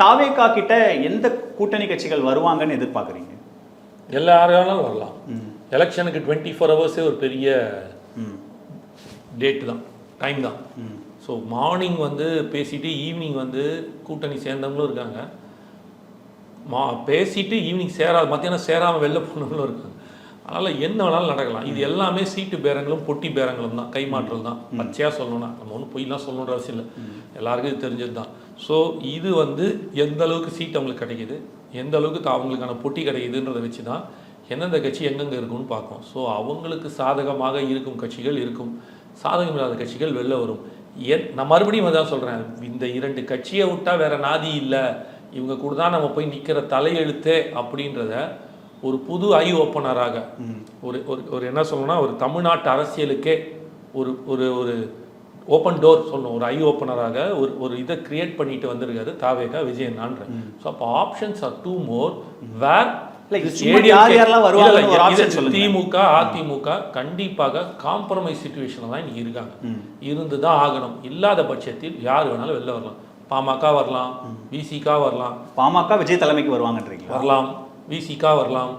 தாவேகா கிட்ட எந்த கூட்டணி கட்சிகள் வருவாங்கன்னு எதிர்பார்க்குறீங்க? எல்லாராலும் வரலாம். எலெக்ஷனுக்கு டுவெண்ட்டி ஃபோர் ஹவர்ஸே ஒரு பெரிய ம். டேட் தான் டைம் தான். ஸோ மார்னிங் வந்து பேசிட்டு ஈவினிங் வந்து கூட்டணி சேர்ந்தவங்களும் இருக்காங்க. மா பேசிட்டு ஈவினிங் சேரா மத்தியானம் சேராமல் வெளில போனவங்களும் இருக்காங்க. அதனால் என்ன வேணாலும் நடக்கலாம். இது எல்லாமே சீட்டு பேரங்களும் பொட்டி பேரங்களும் தான். கைமாற்றல் தான். பச்சையாக சொல்லணும்னா நம்ம ஒன்றும் பொய்லாம் சொல்லணுன்ற அவசியம் இல்லை. எல்லாருக்கும் இது தெரிஞ்சது தான். ஸோ இது வந்து எந்த அளவுக்கு சீட் அவங்களுக்கு கிடைக்குது எந்த அளவுக்கு அவங்களுக்கான பொட்டி கிடைக்குதுன்றதை வச்சு தான் எந்தெந்த கட்சி எங்கெங்கே இருக்கும்னு பார்க்கும் ஸோ அவங்களுக்கு சாதகமாக இருக்கும் கட்சிகள் இருக்கும். சாதகம் இல்லாத கட்சிகள் வெளில வரும். என் நான் மறுபடியும் அதான் சொல்கிறேன் இந்த இரண்டு கட்சியை விட்டா வேற நாதி இல்லை. இவங்க கூட தான் நம்ம போய் நிற்கிற தலையெழுத்தே அப்படின்றத ஒரு புது ஐ ஓப்பனராக. ஒரு ஒரு ஒரு என்ன சொல்லணும்னா ஒரு தமிழ்நாட்டு அரசியலுக்கே ஒரு ஒரு ஒரு ஓப்பன் டோர் சொல்லணும். ஒரு ஐ ஓப்பனராக ஒரு ஒரு இதை கிரியேட் பண்ணிட்டு வந்திருக்காரு தாவேகா விஜயனான்ற ஸோ அப்போ options are two more where. DMK AIADMK கண்டிப்பாக காம்ப்ரமைஸ் சுச்சுவேஷனில் தான் இன்னைக்கு இருக்காங்க. இருந்து தான் ஆகணும். இல்லாத பட்சத்தில் யார் வேணாலும் வெளில வரலாம். பாமக வரலாம். விசிகா வரலாம். பாமக விஜய் தலைமைக்கு வருவாங்கன்றீங்களா? வரலாம். விசிகா வரலாம்.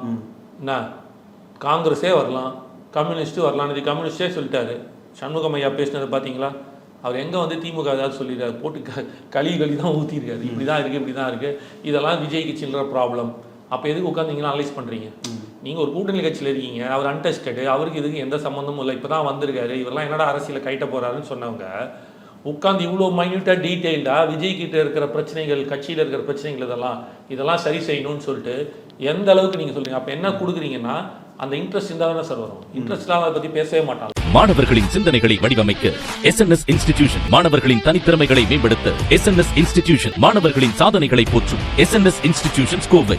என்ன? காங்கிரஸே வரலாம். கம்யூனிஸ்ட்டு வரலாம் இது கம்யூனிஸ்டே சொல்லிட்டாரு. சண்முகம் ஐயா பேசினது பார்த்தீங்களா? அவர் எங்கே வந்து திமுக ஏதாவது சொல்லிடுறாரு. போட்டு க களி களி தான் ஊற்றிருக்காரு இப்படி தான் இருக்குது இப்படி தான் இருக்குது இதெல்லாம் விஜய்க்கு சில்லற ப்ராப்ளம் அப்போ எதுக்கு உட்காந்து அனலைஸ் பண்ணுறீங்க நீங்கள் ஒரு கூட்டணி கட்சியில் இருக்கீங்க. அவர் அன்டெஸ்டடு அவருக்கு இதுக்கு எந்த சம்மந்தமும் இல்லை. இப்போ தான் வந்திருக்காரு. இவரெல்லாம் என்னடா அரசியலை கைட்ட போகிறாருன்னு சொன்னவங்க உட்காந்து இவ்வளோ மைன்யூட்டாக டீட்டெயில்டாக விஜய் கிட்ட இருக்கிற பிரச்சனைகள் கட்சியில் இருக்கிற பிரச்சனைகள் இதெல்லாம் இதெல்லாம் சரி செய்யணும்னு சொல்லிட்டு எந்த அளவுக்கு நீங்கள் சொல்றீங்க? அப்போ என்ன கொடுக்குறீங்கன்னா அந்த இன்ட்ரெஸ்ட் இருந்தால் தானே சார் வரும். இன்ட்ரெஸ்ட் இல்லாத அதை பற்றி பேசவே மாட்டாங்க. மாணவர்களின் சிந்தனைகளை வடிவமைக்க எஸ் இன்ஸ்டிடியூஷன் மாணவர்களின் தனித்திறமைகளை மேம்படுத்த எஸ் இன்ஸ்டிடியூஷன் மாணவர்களின் சாதனைகளை போற்றும் எஸ் இன்ஸ்டிடியூஷன் கோவை